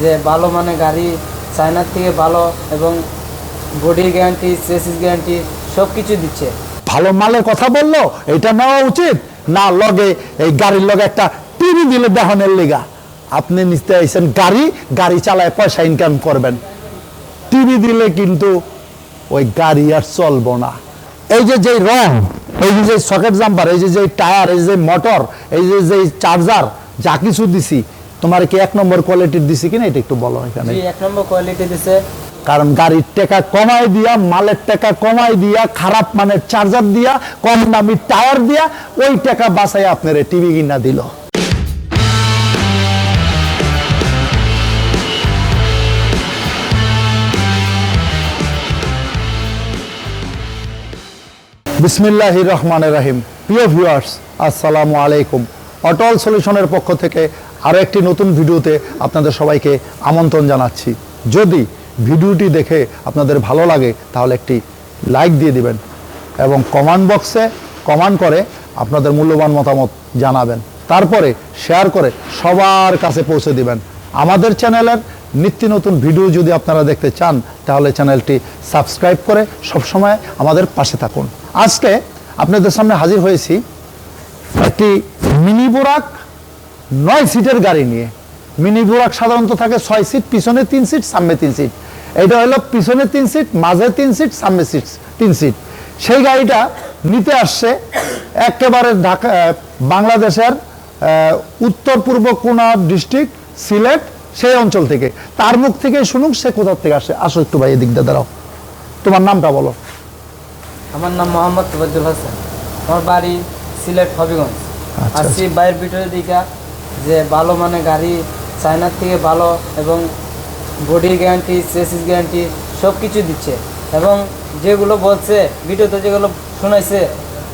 যে ভালো মানে গাড়ি, চায়নার থেকে ভালো এবং বডির গ্যারান্টি চেসিস গ্যারান্টি সব কিছু দিচ্ছে। ভালো মালের কথা বলল, এটা নেওয়া উচিত? না, লগে এই গাড়ির লগে একটা টিভি দিলে দেহনের লিগা। আপনি নিতে আইছেন গাড়ি গাড়ি চালায় পয়সা ইনকাম করবেন। টিভি দিলে কিন্তু ওই গাড়ি আর চলবো না। এই যে যে রং এই যে যে সকেট জাম্পার, এই যে যে টায়ার, এই যে মোটর, এই যে যে চার্জার, যা কিছু দিছি তোমার কি এক নম্বর কোয়ালিটির দিছি কিনা এটা একটু বলো এখানে? এক নম্বর কোয়ালিটি দিছে। কারণ গাড়ির টাকা কমাই দিয়া মালের টাকা কমাই দিয়া খারাপ মানের চার্জার দিয়া কম দামি টায়ার দিয়া ওই টাকা বাঁচাই আপনার টিভি কিনা দিল। বিসমিল্লাহ রহমান রাহিম। প্রিয় ভিউয়ার্স আসসালামু আলাইকুম। অটল সলিউশনের পক্ষ থেকে আরও একটি নতুন ভিডিওতে আপনাদের সবাইকে আমন্ত্রণ জানাচ্ছি। যদি ভিডিওটি দেখে আপনাদের ভালো লাগে, তাহলে একটি লাইক দিয়ে দিবেন এবং কমেন্ট বক্সে কমেন্ট করে আপনাদের মূল্যবান মতামত জানাবেন। তারপরে শেয়ার করে সবার কাছে পৌঁছে দিবেন। আমাদের চ্যানেলের নিত্য নতুন ভিডিও যদি আপনারা দেখতে চান, তাহলে চ্যানেলটি সাবস্ক্রাইব করে সবসময় আমাদের পাশে থাকুন। আজকে আপনাদের সামনে হাজির হয়েছি একটি মিনি বোরাক নয় সিটের গাড়ি নিয়ে। মিনি বোরাক সাধারণত থাকে ছয় সিট পিছনে তিন সিট সামনে তিন সিট। এটা হলো পিছনে তিন সিট মাঝে তিন সিট সামনে সিট তিন সিট। সেই গাড়িটা নিতে আসছে একেবারে ঢাকা বাংলাদেশের উত্তর পূর্ব কোনা ডিস্ট্রিক্ট সিলেট সেই অঞ্চল থেকে। তার মুখ থেকে শুনুক সে কোথার থেকে আসে। আসো একটু ভাই এদিক দিয়ে দাঁড়াও। তোমার নামটা বলো। আমার নাম মোহাম্মদ তোবাজ্জুল হাসান। আমার বাড়ি সিলেট হবিগঞ্জ। আচ্ছা, আসছি বাইরের ভিতরে দিকা। যে ভালো মানে গাড়ি চায়নার থেকে ভালো এবং বডির গ্যারান্টি চেসিস গ্যারান্টি সব কিছু দিচ্ছে। এবং যেগুলো বলছে ভিডিওতে যেগুলো শোনাইছে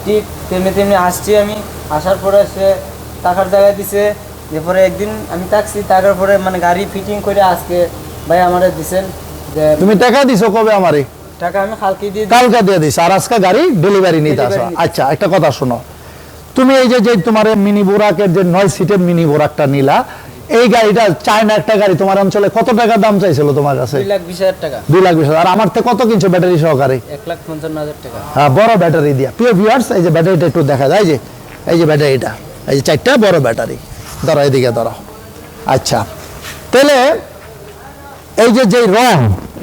ঠিক তেমনি তেমনি আসছি আমি। আসার পরে সে টাকার জায়গায় দিছে এরপরে একদিন আমি থাকছি টাকার পরে মানে গাড়ি ফিটিং করে আজকে ভাই আমারে দিছেন যে তুমি টাকা দিছো কবে আমারে? টাকা আমি কালকে দিয়ে। কালকে দিয়ে দিস আর আজকে গাড়ি ডেলিভারি নিতে আসো। আচ্ছা একটা কথা শোনো। তুমি এই যে যে তোমার মিনি বোরাকের যে নয় সিটের মিনি বোরাকটা নিলা এই গাড়িটা চায়না একটা গাড়ি তোমার অঞ্চলে কত টাকা দাম চাইছিল তোমার কাছে? দুই লাখ বিশ হাজার আমার থেকে কত কিনছো ব্যাটারি সহকারে? টাকা। হ্যাঁ বড় ব্যাটারি দিয়া। প্রিয় ভিউয়ার্স এই যে ব্যাটারিটা একটু দেখা যায় যে এই যে ব্যাটারিটা এই যে চারটা বড় ব্যাটারি। ধরো এদিকে ধরো। আচ্ছা। তাহলে এই যে যে রং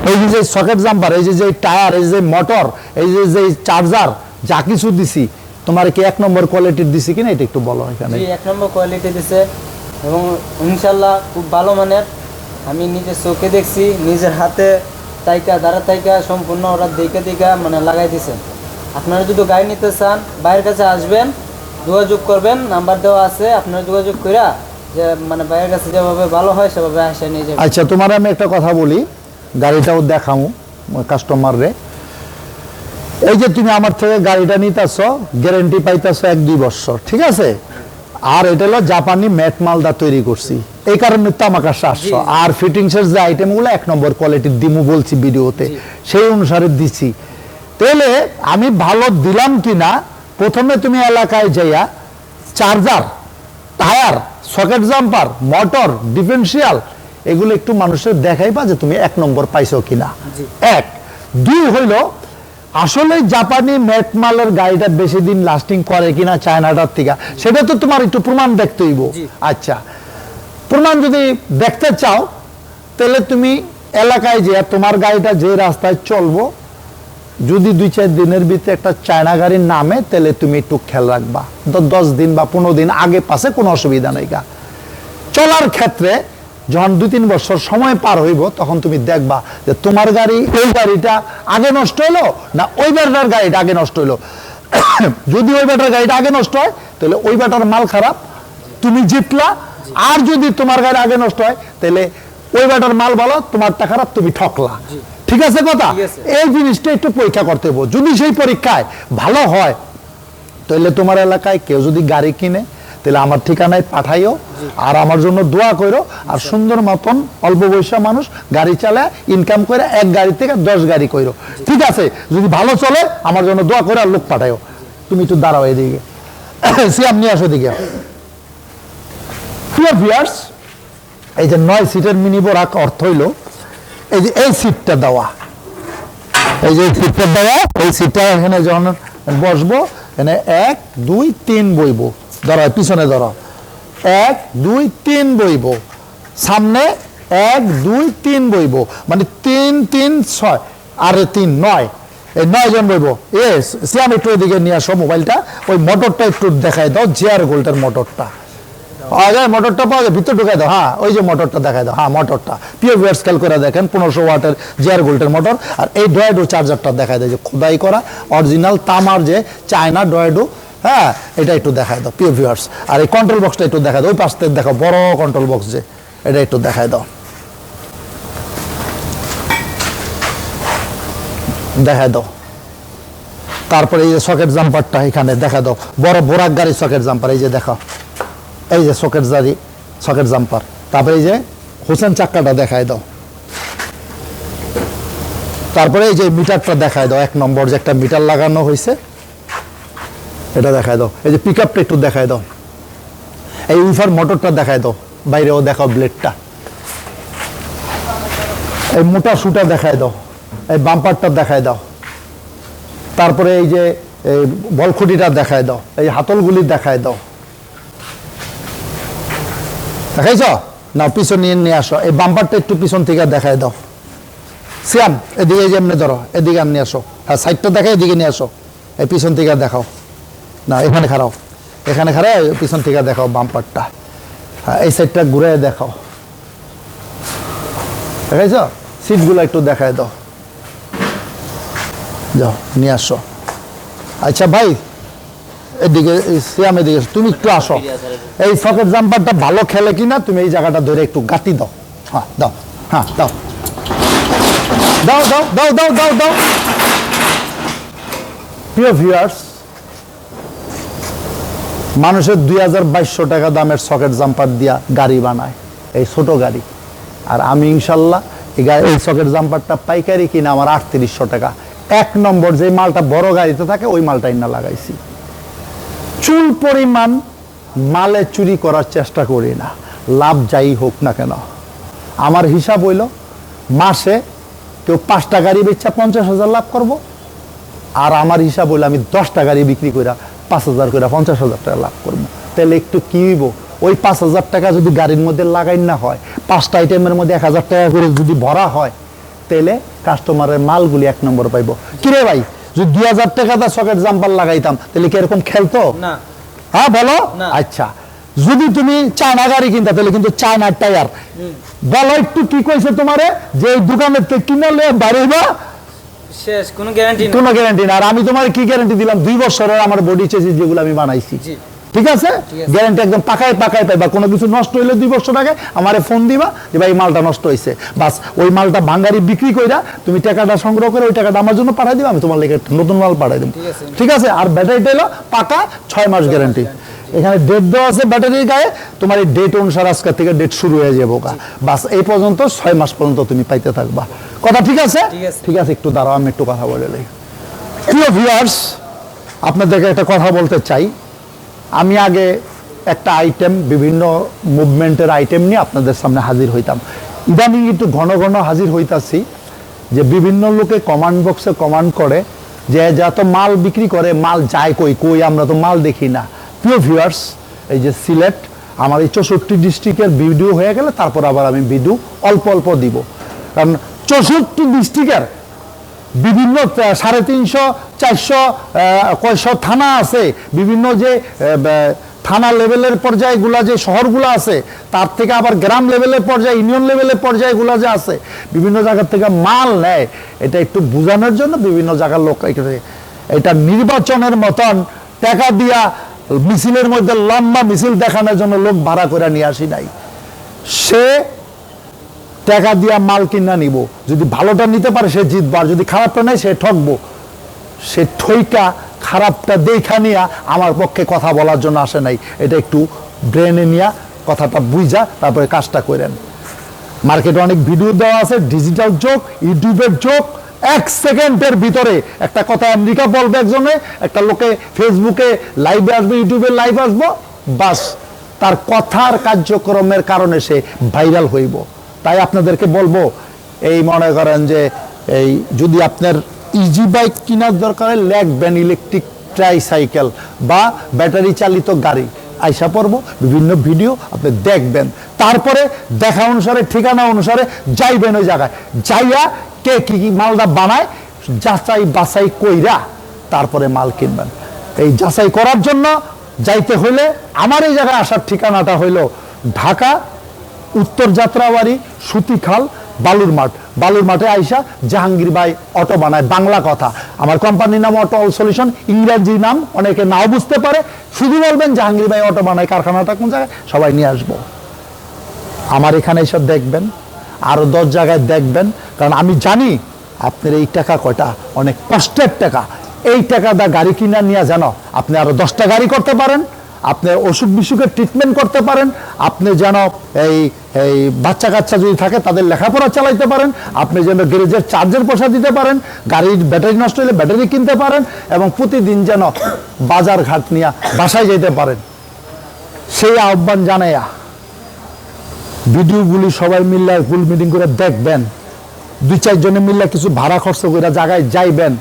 এই যে যে সকেট জাম্পার এই যে যে টায়ার এই যে মোটর এই যে যে চার্জার যা কিছু দিছি তোমার কি এক নম্বর কোয়ালিটির দিছি কিনা এটা একটু বলো এখানে? জি এক নম্বর কোয়ালিটি দিছে এবং ইনশাল্লাহ খুব ভালো মানের। আমি নিজের চোখে দেখছি নিজের হাতে তাইকা দ্বারা তাইকা সম্পূর্ণ ওরা দেখে দেখে মানে লাগাই দিছে। আপনারা যদি গাড়ি নিতে চান বাইরের কাছে আসবেন যোগাযোগ করবেন নাম্বার দেওয়া আছে আপনারা যোগাযোগ কইরা যে মানে বাইরের কাছে যেভাবে ভালো হয় সেভাবে আসে নিয়ে যাবেন। আচ্ছা তোমার আমি একটা কথা বলি গাড়িটাও দেখামু কাস্টমার রে এই যে তুমি আমার থেকে গাড়িটা নিতেছ গ্যারেন্টি পাইতেছ এক দুই বছর ঠিক আছে? আর এটা হলো জাপানি ম্যাট মালদা তৈরি করছি। এই কারণে তো আমার কাছে আসছো। জি। আর ফিটিংসের যে আইটেমগুলো এক নম্বর কোয়ালিটির দিমু বলছি ভিডিওতে সেই অনুসারে দিছি। তাহলে আমি ভালো দিলাম কিনা প্রথমে তুমি এলাকায় যাইয়া charger tyre socket jumper motor differential এগুলো একটু মানুষের দেখাইবা যে তুমি এক নম্বর পাইছো কিনা। এক। দুই হইল আসলে জাপানি ম্যাট মালের গাড়িটা বেশি দিন লাস্টিং করে কিনা চায়নাটার থেকে সেটা তো তোমার একটু প্রমাণ দেখতে হইব। আচ্ছা প্রমাণ যদি দেখতে চাও তাহলে তুমি এলাকায় যে তোমার গাড়িটা যে রাস্তায় চলবো যদি দুই চার দিনের ভিতরে একটা চায়না গাড়ির নামে তাহলে তুমি একটু খেয়াল রাখবা। দশ দিন বা পনেরো দিন আগে পাশে কোনো অসুবিধা নেই গা। চলার ক্ষেত্রে যখন দুই তিন বছর সময় পার হইব তখন তুমি দেখবা যে তোমার গাড়ি ওই গাড়িটা আগে নষ্ট হলো না ওই ব্যাটার গাড়িটা আগে নষ্ট হলো যদি ওই ব্যাটার গাড়িটা আগে নষ্ট হয় তাহলে ওই ব্যাটার মাল খারাপ তুমি জিতলা। আর যদি তোমার গাড়ি আগে নষ্ট হয় তাহলে ওই ব্যাটার মাল ভালো তোমারটা খারাপ তুমি ঠকলা। ঠিক আছে কথা? এই জিনিসটা একটু পরীক্ষা করতে হব যদি সেই পরীক্ষায় ভালো হয় তাহলে তোমার এলাকায় কেউ যদি গাড়ি কিনে তাহলে আমার ঠিকানায় পাঠাইও আর আমার জন্য দোয়া করো আর সুন্দর মতন অল্প বয়সা মানুষ গাড়ি চালায় ইনকাম করে এক গাড়ি থেকে দশ গাড়ি করো ঠিক আছে, যদি ভালো চলে, আমার জন্য দোয়া করে আর লোক পাঠাইও। তুমি একটু দাঁড়াও এদিকে। সিয়াম, নিয়ে আসো দিকে প্রিয় ভিউয়ার্স এই যে নয় সিটের মিনি বোরাক অর্থ হইল, এই যে এই সিটটা দেওয়া। এই যে সিটটা দেওয়া, এই সিটটা এখানে যখন বসবো, এখানে এক, দুই, তিন বইবো। ধরো পিছনে ধরো এক, দুই, তিন বইব। সামনে এক, দুই, তিন বইব। মানে তিন তিন, ছয়, আর তিন, নয়। এই নয় জন বইব। এস সিয়াম একটু ওইদিকে নিয়ে আসো মোবাইলটা। ওই মোটরটা একটু দেখাই দাও জিয়ার গোল্ডের মোটরটা। পাওয়া যায়? মোটরটা পাওয়া যায়? ভিতরে ঢুকাই দাও। হ্যাঁ ওই যে মোটরটা দেখাই দাও। হ্যাঁ মোটরটা। পিও ভিয়ার স্কেল করে দেখেন, পনেরোশো ওয়াটের জিয়ার গোল্ডের মোটর। আর এই ডয়েডো চার্জারটা দেখাই দেয় যে খোদাই করা অরিজিনাল তামার যে চায়না ডয়েডো হ্যাঁ এটা একটু দেখাই দাও পিও ভিউয়ার্স আর এই কন্ট্রোল বক্সটা একটু দেখাই দাও, ওই পাশ থেকে দেখো, বড় কন্ট্রোল বক্স যে, এটা একটু দেখাই দাও। দেখাই দাও। তারপরে এই যে সকেট জাম্পারটা এখানে দেখা দাও, বড় বোরাক গাড়ি সকেট জাম্পার এই যে দেখো, এই যে সকেট জারি সকেট জাম্পার তারপরে এই যে হোসেন চাক্কাটা দেখায় দাও। তারপরে এই যে মিটারটা দেখায় দাও, এক নম্বর যে একটা মিটার লাগানো হয়েছে এটা দেখায় দাও। এই যে পিক আপটা একটু দেখায় দাও। এই উইফার মোটরটা দেখায় দাও। বাইরেও দেখাও ব্লেডটা এই মোটা সুটা দেখায় দাও। এই বাম্পারটা দেখায় দাও। তারপরে এই যে, এই বলখুটিটা দেখায় দাও। এই হাতলগুলি দেখায় দাও। দেখাইছ? না পিছন নিয়ে নিয়ে আসো। এই বাম্পারটা একটু পিছন থেকে দেখায় দাও। সিয়াম, এদিকে এই যে এমনি ধরো, এদিকে নিয়ে আসো। হ্যাঁ সাইডটা দেখাই এদিকে নিয়ে আসো। এই পিছন থেকে দেখাও। না, এখানে খারাও এখানে এই পিছন থেকে দেখাও বাম্পারটা হ্যাঁ এই সাইডটা ঘুরে দেখাও। দেখাইছ? সিটগুলো একটু দেখায় দাও। যাও, নিয়ে আসো। আচ্ছা ভাই, এদিকে সিয়াম এদিকে তুমি একটু আসো। এই সকেট জাম্পারটা ভালো খেলে কিনা, তুমি এই জায়গাটা ধরে একটু গাতি দাও। হ্যাঁ দাও। হ্যাঁ দাও। দাও দাও দাও দাও দাও দাও। প্রিয় ভিউয়ার্স মানুষের দুই হাজার বাইশশো টাকা দামের সকেট জাম্পার দিয়া গাড়ি বানায়, এই ছোট গাড়ি। আর আমি ইনশাল্লাহ এই গাড়ি এই সকেট জাম্পারটা পাইকারি কিনা আমার আটত্রিশশো টাকা। এক নম্বর যে মালটা বড় গাড়িতে থাকে, ওই মালটাই না লাগাইছি। চুল পরিমাণ মালে চুরি করার চেষ্টা করি না। লাভ যাই হোক না কেন। আমার হিসাব হইল, মাসে কেউ পাঁচটা গাড়ি বেচা পঞ্চাশ হাজার লাভ করব, আর আমার হিসাব হইল আমি দশটা গাড়ি বিক্রি করে পাঁচ হাজার করে পঞ্চাশ হাজার টাকা লাভ করব। তাহলে একটু কি হইব? ওই পাঁচ হাজার টাকা যদি গাড়ির মধ্যে লাগাই না হয় পাঁচটা আইটেমের মধ্যে এক হাজার টাকা করে যদি ভরা হয় তাহলে কাস্টমারের মালগুলি এক নম্বর পাইব। কিরে ভাই যদি দুই হাজার টাকা দা সকেট জাম্পার লাগাইতাম তাহলে কি এরকম খেলতো না। হ্যাঁ বলো? আচ্ছা। যদি তুমি চায়না গাড়ি কিনতা তাহলে কিন্তু চায়নার টায়ার। বলো একটু কি কইছে তোমারে? যে দোকানের থেকে কিনলে বাড়িবা শেষ কোনো গ্যারান্টি কোনো গ্যারান্টি না আর আমি তোমার কি গ্যারান্টি দিলাম? দুই বছরের আমার বডি চেসিস যেগুলো আমি বানাইছি। ঠিক আছে? গ্যারান্টি একদম পাকায় পাকায় পাইবা। কোনো কিছু নষ্ট হইলে দুই বছর আগে আমারে ফোন দিবা যে ভাই মালটা নষ্ট হয়েছে বাস ওই মালটা ভাঙ্গারি বিক্রি কইরা তুমি টাকাটা সংগ্রহ করে ওই টাকাটা আমার জন্য পাঠাই দিবা আমি তোমার লেগে নতুন মাল পাঠাই দেবো ঠিক আছে। ঠিক আছে? আর ব্যাটারিটা হলো পাকা ছয় মাস গ্যারান্টি এখানে ডেট দেওয়া আছে ব্যাটারির গায়ে। তোমার এই ডেট অনুসারে আজকে থেকে ডেট শুরু হয়ে যাব গা বাস এই পর্যন্ত ছয় মাস পর্যন্ত তুমি পাইতে থাকবা। কথা ঠিক আছে? ঠিক আছে। একটু দাঁড়াও আমি একটু কথা বলে লই প্রিয় ভিউয়ার্স আপনাদেরকে একটা কথা বলতে চাই। আমি আগে একটা আইটেম বিভিন্ন মুভমেন্টের আইটেম নিয়ে আপনাদের সামনে হাজির হইতাম। ইদানিং একটু ঘন ঘন হাজির হইতাছি যে বিভিন্ন লোকে কমান্ড বক্সে কমান্ড করে যে যত মাল বিক্রি করে মাল যায় কই? কই? আমরা তো মাল দেখি না। প্রিয় ভিউয়ার্স এই যে সিলেট আমার এই চৌষট্টি ডিস্ট্রিক্টের ভিডিও হয়ে গেলে তারপর আবার আমি ভিডিও অল্প অল্প দিব। কারণ চৌষট্টি ডিস্ট্রিক্টের বিভিন্ন সাড়ে তিনশো, চারশো কয়শো থানা আছে। বিভিন্ন যে থানা লেভেলের পর্যায়গুলা যে শহরগুলো আছে, তার থেকে আবার গ্রাম লেভেলের পর্যায়ে ইউনিয়ন লেভেলের পর্যায়গুলো যে আছে, বিভিন্ন জায়গা থেকে মাল নেয়। এটা একটু বোঝানোর জন্য বিভিন্ন জায়গার লোক এটা নির্বাচনের মতন টাকা দিয়া মিছিলের মধ্যে লম্বা মিছিল দেখানোর জন্য লোক ভাড়া করে নিয়ে আসি নাই। সে টাকা দিয়া মাল কিনা নিব। যদি ভালোটা নিতে পারে, সে জিতবো আর যদি খারাপটা নেয়, সে ঠকবো। সে ঠইকা, খারাপটা দেখা নিয়া আমার পক্ষে কথা বলার জন্য আসে নাই। এটা একটু ব্রেনে নিয়া কথাটা বুঝা তারপরে কাজটা করেন। মার্কেটে অনেক ভিডিও দেওয়া আছে ডিজিটাল যোগ ইউটিউবের যোগ এক সেকেন্ডের ভিতরে একটা কথা আমেরিকা বলবে একজনে, একটা লোকে ফেসবুকে লাইভে আসবে ইউটিউবে লাইভ আসব, বাস তার কথার কার্যক্রমের কারণে সে ভাইরাল হইব। তাই আপনাদেরকে বলব, এই মনে করেন যে এই যদি আপনার ইজি বাইক কেনার দরকার হয় লেখবেন ইলেকট্রিক ট্রাইসাইকেল বা ব্যাটারি চালিত গাড়ি আইসা পড়ব, বিভিন্ন ভিডিও আপনি দেখবেন। তারপরে দেখা অনুসারে, ঠিকানা অনুসারে যাইবেন ওই জায়গায়। যাইয়া কে কি কি মালটা বানায়, যাচাই বাছাই কইরা তারপরে মাল কিনবেন। এই যাচাই করার জন্য যাইতে হইলে আমার এই জায়গায় আসার ঠিকানাটা হইল ঢাকা, উত্তর যাত্রাবাড়ি, সুতিখাল বালুর মাঠ। বালুর মাঠে আইসা জাহাঙ্গীর ভাই অটো বানায়। বাংলা কথা। আমার কোম্পানির নাম অটো সলিউশন ইংরেজি নাম অনেকে নাও বুঝতে পারে। শুধু বলবেন জাহাঙ্গীর ভাই অটো বানায়, কারখানাটা কোন জায়গায়? সবাই নিয়ে আসব। আমার এখানে এসব দেখবেন, আরও দশ জায়গায় দেখবেন, কারণ আমি জানি আপনার এই টাকা কয়টা, অনেক কষ্টের টাকা। এই টাকা দা গাড়ি কিনা নিয়ে জানো, আপনি আরও দশটা গাড়ি করতে পারেন। আপনি অসুখ বিসুখের ট্রিটমেন্ট করতে পারেন। আপনি যেন এই এই বাচ্চা কাচ্চা যদি থাকে, তাদের লেখাপড়া চালাইতে পারেন। আপনি যেন গ্যারেজের চার্জের পয়সা দিতে পারেন। গাড়ির ব্যাটারি নষ্ট হলে ব্যাটারি কিনতে পারেন এবং প্রতিদিন যেন বাজার ঘাট নিয়ে বাসায় যেতে পারেন। সেই আহ্বান জানাইয়া ভিডিওগুলি সবাই মিল্লা ফুল মিটিং করে দেখবেন। দুই চারজনে মিল্লা কিছু ভাড়া খরচ করে জায়গায় যাইবেন।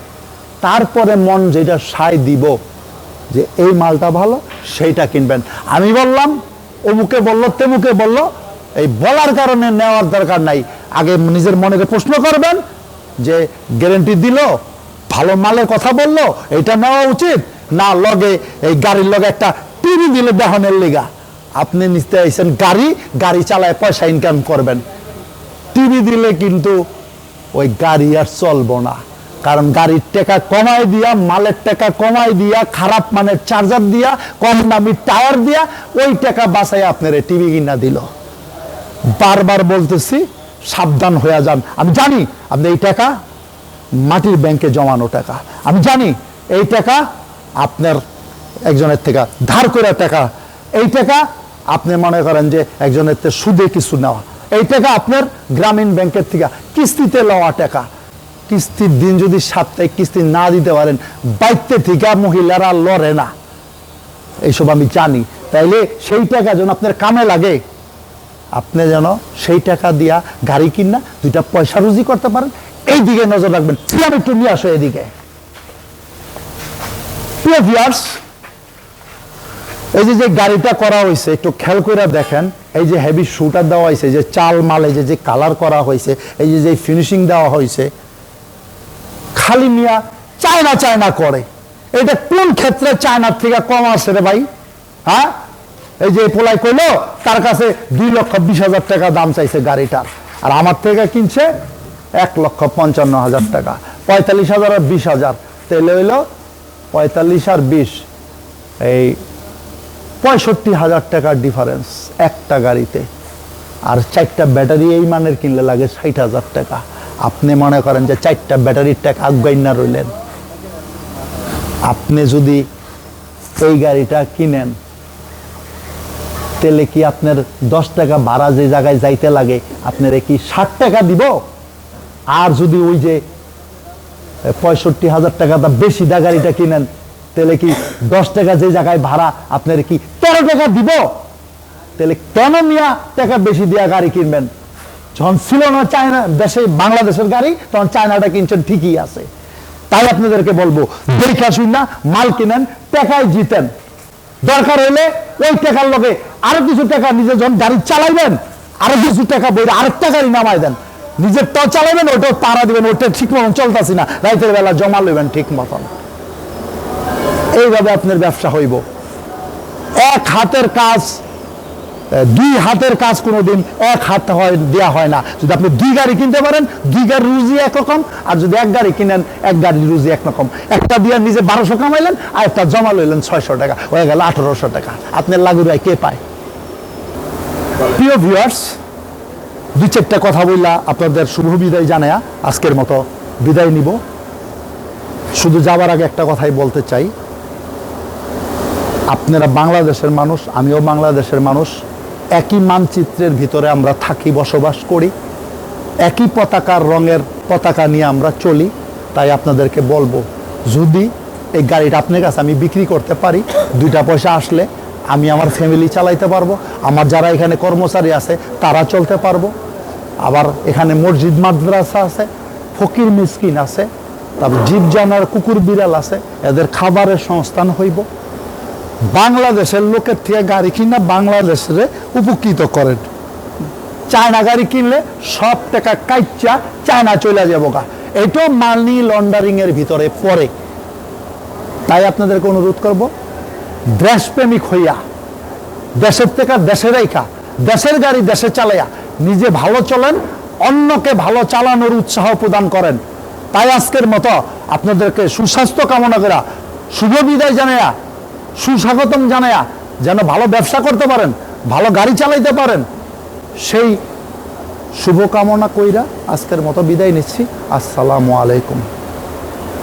তারপরে মন যেটা সায় দিব। যে এই মালটা ভালো, সেইটা কিনবেন। আমি বললাম, অমুকে বলল, তেমুকে বলল, এই বলার কারণে নেওয়ার দরকার নাই। আগে নিজের মনেকে প্রশ্ন করবেন, যে গ্যারেন্টি দিল, ভালো মালের কথা বলল এটা নেওয়া উচিত? না, লগে, এই গাড়ির লগে একটা টিভি দিল দেহনের লিগা। আপনি নিতে আইসেন গাড়ি গাড়ি চালায় পয়সা ইনকাম করবেন। টিভি দিলে কিন্তু ওই গাড়ি আর চলবো না। কারণ গাড়ির টাকা কমাই দিয়া, মালের টাকা কমাই দিয়া, খারাপ মানের চার্জার দিয়া, কম দামি টায়ার দিয়া, ওই টাকা বাঁচাই আপনার টিভি কিনা দিল। বারবার বলতেছি, সাবধান হয়ে যান। আমি জানি আপনি এই টাকা মাটির ব্যাংকে জমানো টাকা। আমি জানি এই টাকা আপনার একজনের থেকে ধার করে টাকা। এই টাকা আপনি মনে করেন যে একজনের সুদে কিছু নেওয়া। এই টাকা আপনার গ্রামীণ ব্যাংকের থেকে কিস্তিতে লওয়া টাকা। কিস্তির দিন যদি সাপ্তাহিক কিস্তি না দিতে পারেন, বাইতে থেকে মহিলারা লড়ে না। এইসব আমি জানি। তাইলে সেই টাকা যেন আপনার কামে লাগে, আপনি যেন সেই টাকা দিয়া গাড়ি কিনা, দুইটা পয়সা রুজি করতে পারেন এই দিকে নজর রাখবেন। আমি একটু নিয়ে আসো এদিকে। এই যে যে গাড়িটা করা হয়েছে একটু খেয়াল করে দেখেন, এই যে হেভি শুটার দেওয়া হয়েছে যে চাল মাল এই যে যে কালার করা হয়েছে এই যে যে ফিনিশিং দেওয়া হয়েছে খালি মিয়া চায়না চায়না করে। এটা কোন ক্ষেত্রে চায়নার থেকে কম আছে রে ভাই? হ্যাঁ? এই যে পোলাই কইলো, তার কাছে দুই লক্ষ বিশ হাজার টাকা দাম চাইছে গাড়িটার আর আমার থেকে কিনছে এক লক্ষ পঞ্চান্ন হাজার টাকা। পঁয়তাল্লিশ হাজার আর বিশ হাজার। তাহলে হইল পঁয়তাল্লিশ আর বিশ। এই পঁয়ষট্টি হাজার টাকার ডিফারেন্স একটা গাড়িতে। আর চারটা ব্যাটারি এই মানের কিনলে লাগে ষাট হাজার টাকা। আপনি মনে করেন যে চারটা ব্যাটারির টাকা আগাইনা রইলেন? আপনি যদি এই গাড়িটা কিনেন, তাহলে কি আপনার দশ টাকা ভাড়া যে জায়গায় যাইতে লাগে, আপনার কি ষাট টাকা দিব? আর যদি ওই যে পঁয়ষট্টি হাজার টাকা দা বেশি দা গাড়িটা কিনেন, তাহলে কি দশ টাকা যে জায়গায় ভাড়া আপনার কি তেরো টাকা দিব? তাহলে কেন মিয়া টাকা বেশি দিয়া গাড়ি কিনবেন? যখন ছিল না চায়না, দেশে বাংলাদেশের গাড়ি, তখন চায়নাটা কিনছেন ঠিকই আছে। তাই আপনাদেরকে বলব, দেখা শুন মাল কিনেন, টাকায় জিতেন। দরকার হলে ওই টাকার লগে আরও কিছু টাকা নিজে যখন গাড়ি চালাইবেন, আরও কিছু টাকা বইরে আরেকটা গাড়ি নামাই দেন। নিজেরটাও চালাবেন ওটাও তারা দিবেন ওটা ঠিক মতন চলতেছি না, রাইতের বেলা জমা লইবেন ঠিক মতন। এইভাবে আপনার ব্যবসা হইব। এক হাতের কাজ দুই হাতের কাজ কোনোদিন এক হাত হয় দেওয়া হয় না। যদি আপনি দুই গাড়ি কিনতে পারেন, দুই গাড়ি রুজি একরকম, আর যদি এক গাড়ি কিনেন, এক গাড়ি রুজি একরকম। একটা দিয়ে নিজে বারোশো কামাইলেন, আর একটা জমা লইলেন ছয়শো টাকা, হয়ে গেল আঠারোশো টাকা। আপনার লাগু ভাই কে পায়? প্রিয় ভিউয়ার্স দুই চারটা কথা বললা আপনাদের শুভ বিদায় জানায়া আজকের মতো বিদায় নিব। শুধু যাওয়ার আগে একটা কথাই বলতে চাই। আপনারা বাংলাদেশের মানুষ, আমিও বাংলাদেশের মানুষ। একই মানচিত্রের ভিতরে আমরা থাকি, বসবাস করি। একই পতাকার রঙের পতাকা নিয়ে আমরা চলি। তাই আপনাদেরকে বলব, যদি এই গাড়িটা আপনার কাছে আমি বিক্রি করতে পারি, দুইটা পয়সা আসলে আমি আমার ফ্যামিলি চালাইতে পারব, আমার যারা এখানে কর্মচারী আছে, তারা চলতে পারব। আবার এখানে মসজিদ, মাদ্রাসা আছে, ফকির মিসকিন আছে, তারপর জীব জানার কুকুর বিড়াল আছে, এদের খাবারের সংস্থান হইব। বাংলাদেশের লোকের থেকে গাড়ি কিনা বাংলাদেশের উপকৃত করেন। চায়না গাড়ি কিনলে সব টাকা কাইচা চায়না চলে যাব গা। এটাও মানি লন্ডারিং এর ভিতরে পড়ে। তাই আপনাদেরকে অনুরোধ করব, দেশপ্রেমিক হইয়া, দেশের থেকে দেশের রেখা দেশের গাড়ি দেশে চালাইয়া, নিজে ভালো চলেন, অন্যকে ভালো চালানোর উৎসাহ প্রদান করেন। তাই আজকের মতো আপনাদেরকে সুস্বাস্থ্য কামনা করা, শুভ বিদায় জানায়া সুস্বাগতম জানায়া যেন ভালো ব্যবসা করতে পারেন, ভালো গাড়ি চালাইতে পারেন। সেই শুভকামনা কইরা আজকের মতো বিদায় নিচ্ছি। আসসালামু আলাইকুম।